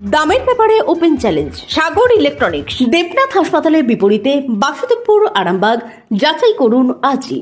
দামের ব্যাপারে open challenge Sagar electronics Debnath হাসপাতালের বিপরীতে বাসুদেবপুর আরামবাগ যাচাই করুন আজই।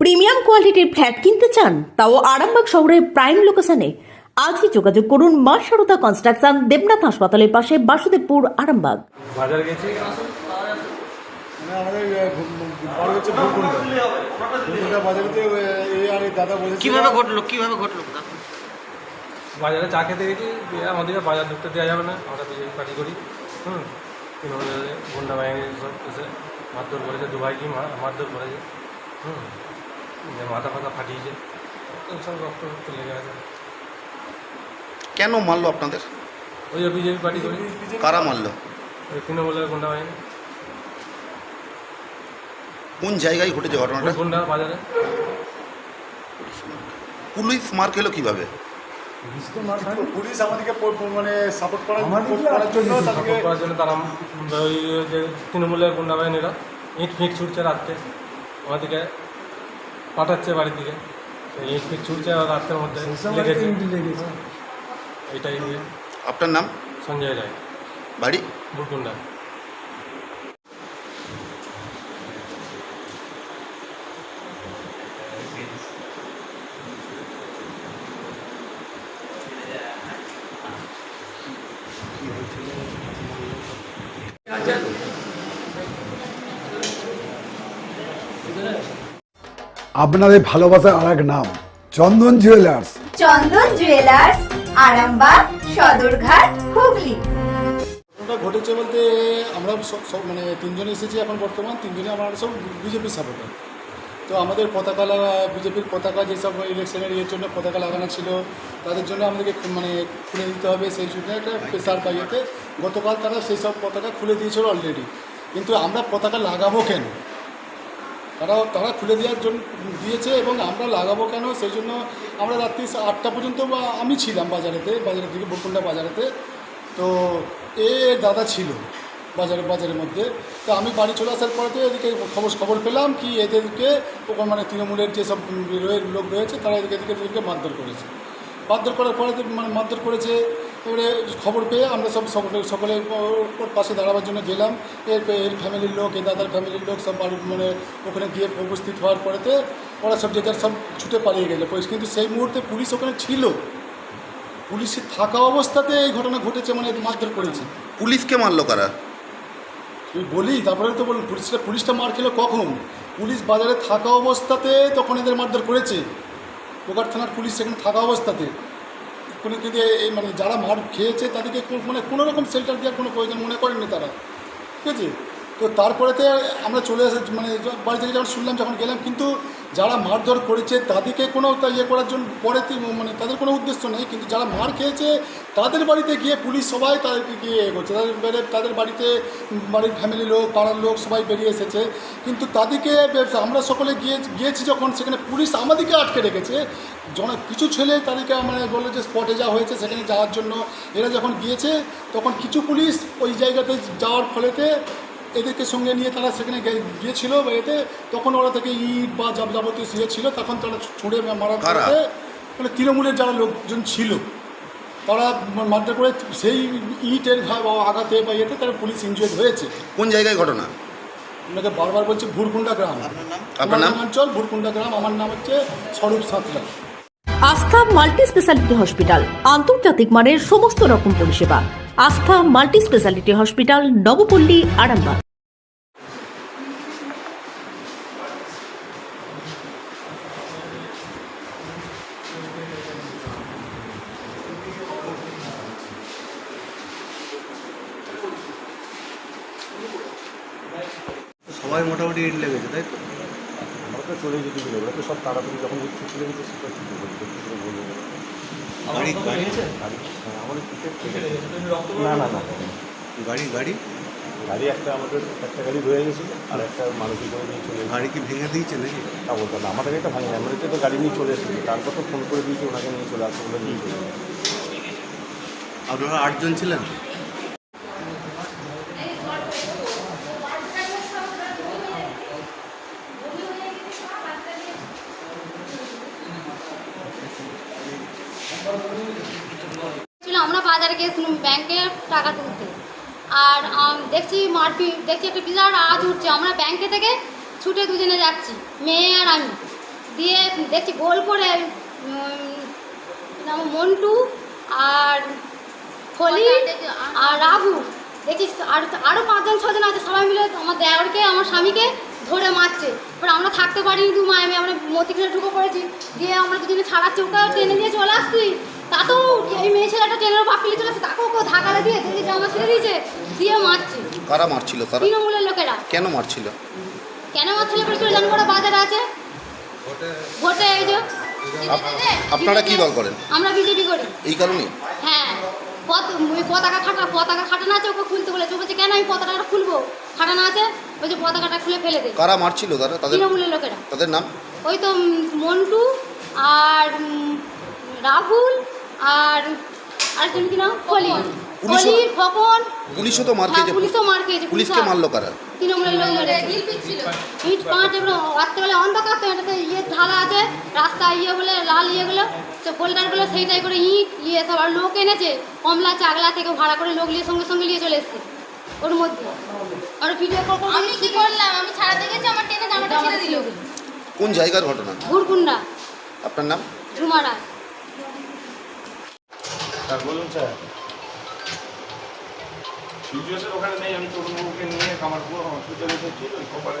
প্রিমিয়াম কোয়ালিটির ফ্ল্যাট কিনতে চান তাও আরামবাগ শহরের প্রাইম লোকেশনে। আজই যোগাযোগ করুন মা সারদা কনস্ট্রাকশন দেবনাথ হাসপাতালের পাশে বাসুদেবপুর আরামবাগ। বাজার গেছি। মানে কীভাবে ঘটলো? কীভাবে ঘটলো? বাজারে চা খেতে গেছি দিয়ে আমাদেরকে বাজার ঢুকতে দেওয়া যাবে না আমরা বিজেপি পার্টি করি। হুম তৃণমূলে গুন্ডা বাহিনী সব এসে মারধর করেছে দু ভাইকে মারধর করেছে। হুম মাথা ফাথা ফাটিয়েছে। সব রক্ত রক্ত লেগে আছে কেন মারলো আপনাদের? ওই যে বিজেপি পার্টি করি কারা মারলো? ওই তৃণমূলের গুন্ডা বাহিনী। কোন জায়গায় ঘটেছে ঘটনাটা? গুন্ডা বাজারে। পুলিশ মার খেলো কীভাবে? পুলিশ আমাদেরকে মানে সাপোর্ট করার করার জন্য তাদেরকে করার জন্য তারা ওই যে তৃণমূলের গুন্ডা বাহিনীরা ইট ফিট ছুটছে রাত্রে। আমাদেরকে পাঠাচ্ছে বাড়ির দিকে। ইট ফিট ছুটছে রাত্রের মধ্যে লেগেছে। এটাই আপনার নাম? সঞ্জয় রায়। বাড়ি? বুটগুন্ডা আপনাদের ভালোবাসার আর এক নাম চন্দন জুয়েলার্স চন্দন জুয়েলার্স আরামবাগ সদরঘাট হুগলি। ঘটনাটা ঘটেছে বলতে আমরা সব সব মানে তিনজনে এসেছি এখন বর্তমান তিনজনে আমরা সব বিজেপি সাপোর্টার তো আমাদের পতাকা লাগা, বিজেপির পতাকা যেসব ইলেকশনের ইয়ের জন্য পতাকা লাগানো ছিল, তাদের জন্য আমাদেরকে মানে খুলে দিতে হবে সেই জন্য একটা প্রেশার পাইয়েতে গতকাল তারা সেই সব পতাকা খুলে দিয়েছিল অলরেডি কিন্তু আমরা পতাকা লাগাবো কেন? তারা তারা খুলে দেওয়ার জন্য, দিয়েছে এবং আমরা লাগাবো কেন? সেই জন্য আমরা রাত্রি আটটা পর্যন্ত বা, আমি ছিলাম বাজারেতে, বাজারের দিকে বকুণ্ডা বাজারেতে। তো এ দাদা ছিল বাজারে, বাজারের মধ্যে। তো আমি বাড়ি চলে আসার পরেতে এদিকে খবর খবর পেলাম কি এদেরকে ওখানে মানে তৃণমূলের যেসব লোক রয়েছে তারা এদিকে এদিকে এদেরকে মারধর করেছে। মারধর করার পরে মানে মারধর করেছে এবারে খবর পেয়ে আমরা সব সকলে সকলে পাশে দাঁড়াবার জন্য গেলাম। এর এর ফ্যামিলির লোক, এ দাদার ফ্যামিলির লোক সব বাড়ির মানে ওখানে গিয়ে উপস্থিত হওয়ার পরেতে ওরা সব যে যার সব ছুটে পালিয়ে গেলো। পুলিশ কিন্তু সেই মুহূর্তে পুলিশ ওখানে ছিল। পুলিশের থাকা অবস্থাতে এই ঘটনা ঘটেছে মানে মারধর করেছে। পুলিশকে মারলো কারা? আমি বলি, তারপরে তো বল, পুলিশটা পুলিশটা মার খেলো কখন? পুলিশ বাজারে থাকা অবস্থাতে তখন এদের মারধর করেছে। পোকার থানার পুলিশ সেখানে থাকা অবস্থাতে। কোনো কিন্তু এই মানে যারা মার খেয়েছে, তাদেরকে মানে কোনোরকম শেল্টার দেওয়ার কোনো প্রয়োজন মনে করেননি তারা। ঠিক আছে? তো তারপরেতে আমরা চলে এসে মানে বাড়ি থেকে যখন শুনলাম, যখন গেলাম, কিন্তু যারা মারধর করেছে, তাদেরকে কোনো ইয়ে করার জন্য পরে মানে তাদের কোনো উদ্দেশ্য নেই, কিন্তু যারা মার খেয়েছে, তাদের বাড়িতে গিয়ে পুলিশ সবাই তাদেরকে গিয়ে এ করছে। তাদের বেড়ে- তাদের বাড়িতে বাড়ির ফ্যামিলি লোক, পাড়ার লোক সবাই বেরিয়ে এসেছে। কিন্তু তাদেরকে আমরা সকলে গিয়ে গিয়েছি যখন, সেখানে পুলিশ আমাদেরকে আটকে রেখেছে। জন কিছু ছেলে তাদেরকে মানে বলল যে স্পটে যা হয়েছে, সেখানে যাওয়ার জন্য। এরা যখন গিয়েছে, তখন কিছু পুলিশ ওই জায়গাতে যাওয়ার ফলেতে এদেরকে সঙ্গে নিয়ে তারা সেখানে গিয়েছিল বা এতে তখন ওরা থেকে ইট বা যাব যাবতীয় সিয়ে ছিল তখন তারা ছুঁড়ে মারার কারা? ফলে মানে তৃণমূলের যারা লোকজন ছিল তারা মারধর করে সেই ইটের ঘা- বা আঘাতে বা ইয়েতে তারা পুলিশ ইনজুয়ার্ড হয়েছে। কোন জায়গায় ঘটনা? আপনাকে বারবার বলছি ভুরকুন্ডা গ্রাম। আপনার নাম? অঞ্চল ভুরকুন্ডা গ্রাম। আমার নাম হচ্ছে স্বরূপ সাঁতরা। আস্থা মাল্টি স্পেশালিটি হসপিটাল আন্তর্জাতিক মানের সমস্ত রকম পরিষেবা। Astha multi speciality hospital Nabapally Arambagh. সবাই মোটামুটি ইট লেগেছে তাই তো? আমরা তো চলে যেতে দিল ওরা তো সব তাড়াতাড়ি যখন উঠছে চলে গেছে সেটা ঠিক বলব কি করে বলব গাড়ি হ্যাঁ, আমাদের টিকিট না না না গাড়ি গাড়ি? গাড়ি একটা আমাদের একটা গাড়ি রয়ে গেছিল আর একটা মানুষই করে নিয়ে চলে গাড়ি কি ভেঙে দিয়েছে নাকি? তা বলতো না আমাদের গাড়িটা ভাঙে এমনিতে তো গাড়ি নিয়ে চলে এসেছি তারপর তো ফোন করে দিয়েছি ওনাকে নিয়ে চলে আসতে বলে নিয়ে চলে আপনারা আটজন ছিলেন ছিল আমরা বাজারে গিয়েছিলাম ব্যাংকে টাকা তুলতে। আর দেখছি মারপিট দেখছি একটা বিরাট আওয়াজ উঠছে। আমরা ব্যাংকে থেকে ছুটে দুজনে যাচ্ছি মেয়ে আর আমি। দিয়ে দেখছি গোল করে মন্টু আর হলি আর রাহু দেখছি আর আরও পাঁচজন ছজন আছে সবাই মিলে আমার দেওরকে আমার স্বামীকে ধরে মারছে। এবার আমরা থাকতে পারিনি দু মায় আমরা মতিখানে ঢুকে পড়েছি। দিয়ে আমরা দুজনে ছাড়াচ্ছি ওকে টেনে নিয়ে চলে আসছি। তাতেও এই মেয়ে ছেলেটা ট্রেনের বাপ পেলে চলে আসছে তাকেও কেউ ধাক্কা দিয়ে দিয়ে জামা ছেড়ে দিয়েছে দিয়ে মারছে। কারা মারছিল কারা তৃণমূলের লোকেরা। কেন মারছিল? কেন মারছিল বলে করে জানব ওরা আছে। ভোটে এই যে আপনারা কি দল করেন? আমরা বিজেপি করি। এই কারণেই হ্যাঁ। পত- ওই পতাকা খাটা পতাকা খাটানো আছে ওকে খুলতে বলেছে। ও বলছে কেন আমি পতাকাটা খুলবো? খাটানো আছে। বলছে পতাকাটা খুলে ফেলে দে। কারা মারছিল তারা? তাদের তৃণমূলের লোকেরা। তাদের নাম? ওই তো মন্টু আর রাহুল আর আরেকজন কি নাম? হলি খোকন। পুলিশও তো মার খেয়েছে পুলিশও মার খেয়েছে পুলিশকে মারলো কারা? তৃণমূলের লোক মেরেছে ইট কাঁচ এগুলো রাত্রেবেলা অন্ধকার তো এটাতে ইয়ে ঢালা আছে রাস্তা ইয়ে বলে লাল ইয়েগুলো সে বোল্ডারগুলো সেইটাই করে ইট ইয়ে সব আর লোক এনেছে কমলা চাগলা থেকে ভাড়া করে লোক নিয়ে সঙ্গে সঙ্গে নিয়ে চলে এসছে ওর মধ্যে। আর ভিডিও কল আমি কি করলাম? আমি ছাড়াতে গেছি আমার টেনে জামাটা ছেড়ে দিল। কোন জায়গার ঘটনা? ঘুরকুন্ডা। আপনার নাম? ঝুমারা। স্যার বলুন স্যার। সিচুয়েশন ওখানে নেই আমি তরুণবাবুকে নিয়ে কামারপুর হসপিটালে এসেছি ওই কপালে